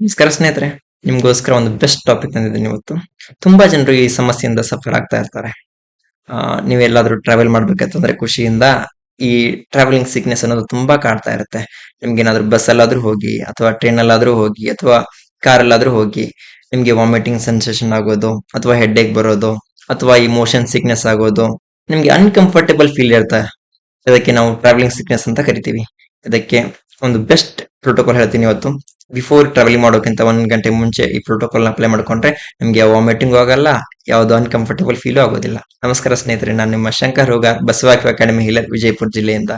ನಮಸ್ಕಾರ ಸ್ನೇಹಿತರೆ ನಿಮಗೋಸ್ಕರ ಒಂದು ಬೆಸ್ಟ್ ಟಾಪಿಕ್ ತಂದಿದ್ದೀನಿ ಇವತ್ತು. ತುಂಬಾ ಜನರು ಈ ಸಮಸ್ಯೆಯಿಂದ ಸಫರ್ ಆಗ್ತಾ ಇರ್ತಾರೆ. ನೀವೆಲ್ಲಾದ್ರೂ ಟ್ರಾವೆಲ್ ಮಾಡ್ಬೇಕಂತಂದ್ರೆ ಖುಷಿಯಿಂದ ಈ ಟ್ರಾವೆಲಿಂಗ್ ಸಿಕ್ನೆಸ್ ಅನ್ನೋದು ತುಂಬಾ ಕಾಡ್ತಾ ಇರುತ್ತೆ. ನಿಮ್ಗೆ ಏನಾದ್ರೂ ಬಸ್ ಅಲ್ಲಾದ್ರೂ ಹೋಗಿ, ಅಥವಾ ಟ್ರೈನ್ ಅಲ್ಲಾದ್ರೂ ಹೋಗಿ, ಅಥವಾ ಕಾರ್ ಅಲ್ಲಾದ್ರೂ ಹೋಗಿ, ನಿಮ್ಗೆ ವಾಮಿಟಿಂಗ್ ಸೆನ್ಸೇಷನ್ ಆಗೋದು, ಅಥವಾ ಹೆಡ್ ಏಕ್ ಬರೋದು, ಅಥವಾ ಈ ಮೋಷನ್ ಸಿಕ್ನೆಸ್ ಆಗೋದು, ನಿಮ್ಗೆ ಅನ್ಕಂಫರ್ಟೇಬಲ್ ಫೀಲ್ ಇರುತ್ತೆ. ಅದಕ್ಕೆ ನಾವು ಟ್ರಾವೆಲಿಂಗ್ ಸಿಕ್ನೆಸ್ ಅಂತ ಕರಿತೀವಿ. ಇದಕ್ಕೆ ಒಂದು ಬೆಸ್ಟ್ ಪ್ರೋಟೋಕಾಲ್ ಹೇಳ್ತೀನಿ ಇವತ್ತು. ಬಿಫೋರ್ ಟ್ರಾವೆಲಿಂಗ್ ಮಾಡೋಕ್ಕಿಂತ ಒಂದ್ ಗಂಟೆ ಮುಂಚೆ ಈ ಪ್ರೋಟೋಕಾಲ್ ಅಪ್ಲೈ ಮಾಡ್ಕೊಂಡ್ರೆ ನಿಮ್ಗೆ ವಾಮಿಟಿಂಗ್ ಆಗಲ್ಲ, ಯಾವ್ದು ಅನ್ಕಂಫರ್ಟಬಲ್ ಫೀಲ್ ಆಗೋದಿಲ್ಲ. ನಮಸ್ಕಾರ ಸ್ನೇಹಿತರೆ, ನಾನು ನಿಮ್ಮ ಶಂಕರ್ ರೋಗ ಬಸವಾಕ್ಯ ಅಕಾಡೆಮಿ ಹಿಲರ್ ವಿಜಯಪುರ ಜಿಲ್ಲೆಯಿಂದ.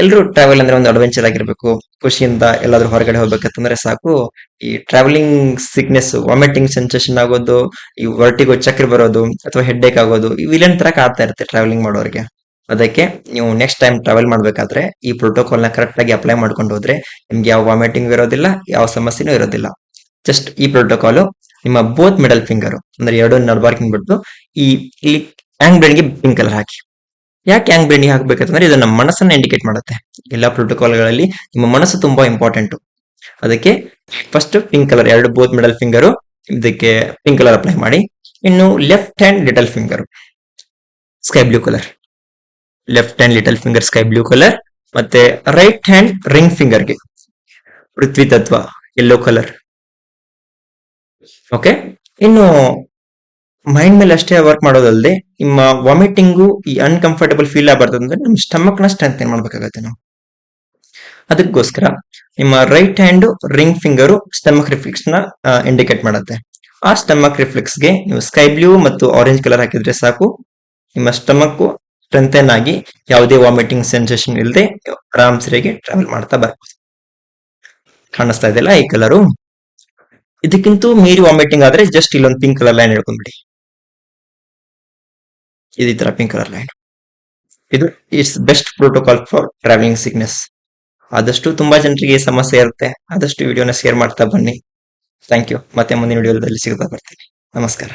ಎಲ್ಲರೂ ಟ್ರಾವೆಲ್ ಅಂದ್ರೆ ಒಂದು ಅಡ್ವೆಂಚರ್ ಆಗಿರ್ಬೇಕು. ಖುಷಿಯಿಂದ ಎಲ್ಲಾದ್ರೂ ಹೊರಗಡೆ ಹೋಗ್ಬೇಕಂತಂದ್ರೆ ಸಾಕು. ಈ ಟ್ರಾವೆಲಿಂಗ್ ಸಿಕ್ನೆಸ್ ವಾಮಿಟಿಂಗ್ ಸೆನ್ಸೇಷನ್ ಆಗೋದು, ಈ ವರ್ಟಿಗೋ ಚಕ್ರ ಬರೋದು, ಅಥವಾ ಹೆಡ್ ಏಕ್ ಆಗೋದು, ಇವೆಲ್ಲ ತರ ಕಾಡ್ತಾ ಇರುತ್ತೆ ಟ್ರಾವೆಲಿಂಗ್ ಮಾಡೋರಿಗೆ. ಅದಕ್ಕೆ ನೀವು ನೆಕ್ಸ್ಟ್ ಟೈಮ್ ಟ್ರಾವೆಲ್ ಮಾಡಬೇಕಾದ್ರೆ ಈ ಪ್ರೋಟೋಕಾಲ್ನ ಕರೆಕ್ಟ್ ಆಗಿ ಅಪ್ಲೈ ಮಾಡ್ಕೊಂಡು ಹೋದ್ರೆ ನಿಮ್ಗೆ ಯಾವ ವಾಮಿಟಿಂಗ್ ಇರೋದಿಲ್ಲ, ಯಾವ ಸಮಸ್ಯೆನೂ ಇರೋದಿಲ್ಲ. ಜಸ್ಟ್ ಈ ಪ್ರೋಟೋಕಾಲ್ ನಿಮ್ಮ ಬೋತ್ ಮಿಡಲ್ ಫಿಂಗರ್ ಅಂದ್ರೆ ಎರಡು ನರ್ಬಾರ್ಕಿಂಗ್ ಬಿಟ್ಟು ಈ ಇಲ್ಲಿ ಹ್ಯಾಂಗ್ ಬ್ರೇನ್ಗೆ ಪಿಂಕ್ ಕಲರ್ ಹಾಕಿ. ಯಾಕೆ ಹ್ಯಾಂಗ್ ಬ್ರೇನ್ಗೆ ಹಾಕ್ಬೇಕಂತಂದ್ರೆ ಇದು ನಮ್ಮ ಮನಸ್ಸನ್ನ ಇಂಡಿಕೇಟ್ ಮಾಡುತ್ತೆ. ಎಲ್ಲಾ ಪ್ರೋಟೋಕಾಲ್ಗಳಲ್ಲಿ ನಿಮ್ಮ ಮನಸ್ಸು ತುಂಬಾ ಇಂಪಾರ್ಟೆಂಟ್ ಅದಕ್ಕೆ ಫಸ್ಟ್ ಪಿಂಕ್ ಕಲರ್ ಎರಡು ಬೋತ್ ಮಿಡಲ್ ಫಿಂಗರ್ ಇದಕ್ಕೆ ಪಿಂಕ್ ಕಲರ್ ಅಪ್ಲೈ ಮಾಡಿ. ಇನ್ನು left hand little finger sky blue colour left hand little finger sky blue colour ಮತ್ತೆ ರೈಟ್ ಹ್ಯಾಂಡ್ ರಿಂಗ್ ಫಿಂಗರ್ಗೆ ಪೃಥ್ವಿ ತತ್ವ ಯೆಲ್ಲೋ ಕಲರ್ ಓಕೆ ಇನ್ನು ಮೈಂಡ್ ಮೇಲೆ ಅಷ್ಟೇ ವರ್ಕ್ ಮಾಡೋದಲ್ಲದೆ ನಿಮ್ಮ ವಾಮಿಟಿಂಗು ಈ ಅನ್ಕಂಫರ್ಟಬಲ್ ಫೀಲ್ ಆಗ್ಬಾರ್ದಂದ್ರೆ ನಿಮ್ಮ ಸ್ಟಮಕ್ನ ಸ್ಟ್ರೆಂಥ್ ಮಾಡ್ಬೇಕಾಗತ್ತೆ ನಾವು? ಅದಕ್ಕೋಸ್ಕರ ನಿಮ್ಮ right hand ring finger stomach ರಿಫ್ಲೆಕ್ಸ್ನ indicate ಮಾಡುತ್ತೆ. ಆ ಸ್ಟಮಕ್ ರಿಫ್ಲೆಕ್ಸ್ಗೆ ನೀವು ಸ್ಕೈ ಬ್ಲೂ ಮತ್ತು ಆರೆಂಜ್ ಕಲರ್ ಹಾಕಿದ್ರೆ ಸಾಕು. ನಿಮ್ಮ ಸ್ಟಮಕ್ ಸ್ಟ್ರೆಂಥನ್ ಆಗಿ ಯಾವುದೇ ವಾಮಿಟಿಂಗ್ ಸೆನ್ಸೇಷನ್ ಇಲ್ಲದೆ ಆರಾಮ್ ಸರಿಯಾಗಿ ಟ್ರಾವೆಲ್ ಮಾಡ್ತಾ ಬರ್ಬೋದು. ಕಾಣಿಸ್ತಾ ಇದೆಯಲ್ಲ ಈ ಕಲರು ಇದಕ್ಕಿಂತ ಮೀರಿ ವಾಮಿಟಿಂಗ್ ಆದ್ರೆ ಜಸ್ಟ್ ಇಲ್ಲೊಂದು ಪಿಂಕ್ ಕಲರ್ ಲೈನ್ ಹೇಳ್ಕೊಂಡ್ಬಿಡಿ ಇದು ಈ ಪಿಂಕ್ ಕಲರ್ ಲೈನ್ ಇದು it's best protocol for travelling sickness ಆದಷ್ಟು ತುಂಬಾ ಜನರಿಗೆ ಸಮಸ್ಯೆ ಇರುತ್ತೆ. ಆದಷ್ಟು ವಿಡಿಯೋನ ಶೇರ್ ಮಾಡ್ತಾ ಬನ್ನಿ. ಥ್ಯಾಂಕ್ ಯು ಮತ್ತೆ ಮುಂದಿನ ವಿಡಿಯೋದಲ್ಲಿ ಸಿಗ್ತಾ ಬರ್ತೀನಿ. ನಮಸ್ಕಾರ.